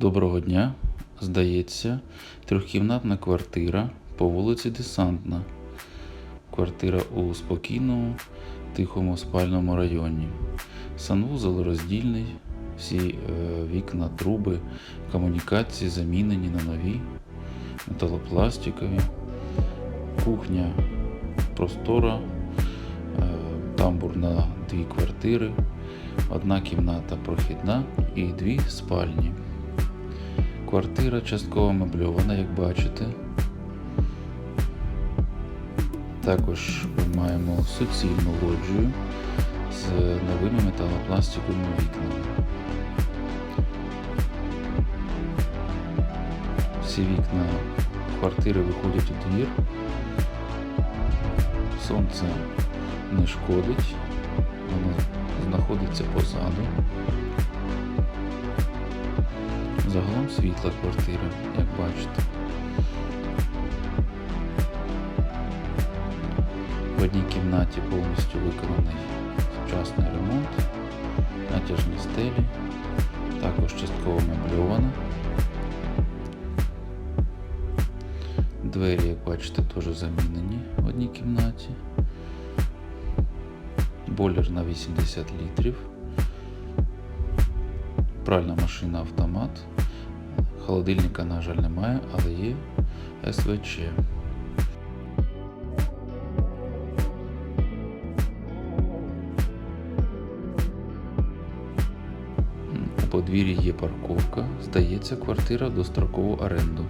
Доброго дня. Здається, трьохкімнатна квартира по вулиці Десантна. Квартира у спокійному, тихому спальному районі. Санвузол роздільний, всі е, вікна, труби, комунікації замінені на нові, металопластикові. Кухня простора, е, тамбур на дві квартири, одна кімната прохідна і дві спальні. Квартира частково мебльована, як бачите. Також ми маємо суцільну лоджію з новими металопластиковими вікнами. Всі вікна квартири виходять у двір. Сонце не шкодить, воно знаходиться позаду. Загалом світла квартира, як бачите. В одній кімнаті повністю виконаний сучасний ремонт, натяжні стелі, також частково мебльовано. Двері, як бачите, теж замінені в одній кімнаті. Бойлер на 80 літрів. Пральна машина автомат. Холодильника, на жаль, немає, але є СВЧ. У подвір'ї є парковка. Здається, квартира в дострокову оренду.